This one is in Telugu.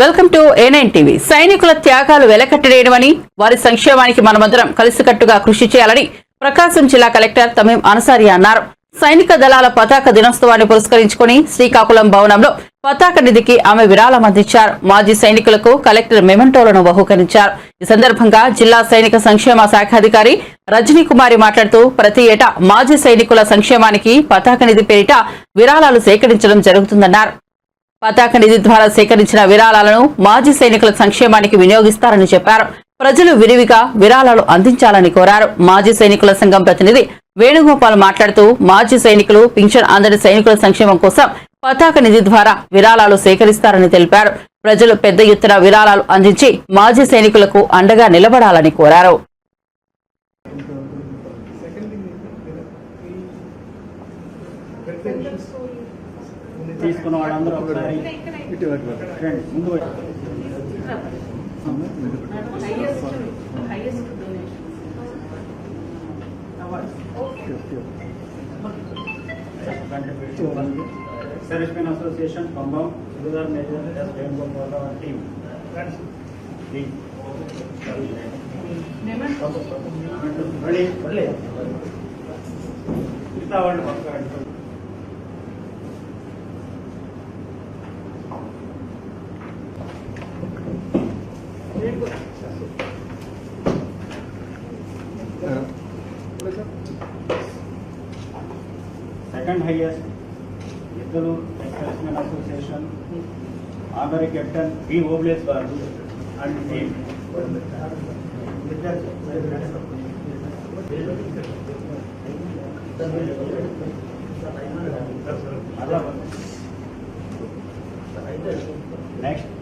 వెల్కమ్ టు ఏనైన్ టీవీ సైనికుల త్యాగాలు వెలకట్టలేయడమని వారి సంక్షేమానికి మనమందరం కలిసికట్టుగా కృషి చేయాలని ప్రకాశం జిల్లా కలెక్టర్ తమీం అన్సారి అన్నారు. సైనిక దళాల పతాక దినోత్సవాన్ని పురస్కరించుకుని శ్రీకాకుళం భవనంలో పతాక నిధికి ఆమె విరాళం అందించారు. మాజీ సైనికులకు కలెక్టర్ మెమెంటోలను బహుకరించారు. ఈ సందర్భంగా జిల్లా సైనిక సంక్షేమ శాఖాధికారి రజనీ కుమారి మాట్లాడుతూ ప్రతి ఏటా మాజీ సైనికుల సంక్షేమానికి పతాక నిధి పేరిట విరాళాలు సేకరించడం జరుగుతుందన్నారు. పతాక నిధి ద్వారా సేకరించిన విరాళాలను మాజీ సైనికుల సంక్షేమానికి వినియోగిస్తారని చెప్పారు. ప్రజలు విరివిగా విరాళాలు అందించాలని కోరారు. మాజీ సైనికుల సంఘం ప్రతినిధి వేణుగోపాల్ మాట్లాడుతూ మాజీ సైనికులు పింఛన్ అందని సైనికుల సంక్షేమం కోసం పతాక నిధి ద్వారా విరాళాలు సేకరిస్తారని తెలిపారు. ప్రజలు పెద్ద ఎత్తున విరాళాలు అందించి మాజీ సైనికులకు అండగా నిలబడాలని కోరారు. తీసుకున్న వాళ్ళందరూ ఒకసారి రండి, ముందు. Service men association Khammam గురుదార్ major S Venugopal team? Ready? మిగతా వాళ్ళు పక్కన सेकंड हाईएस्ट इधरों एक्सप्रेसमेंट एसोसिएशन आंध्र कैप्टन बी ओब्लेस बार एंड टीम नेक्स्ट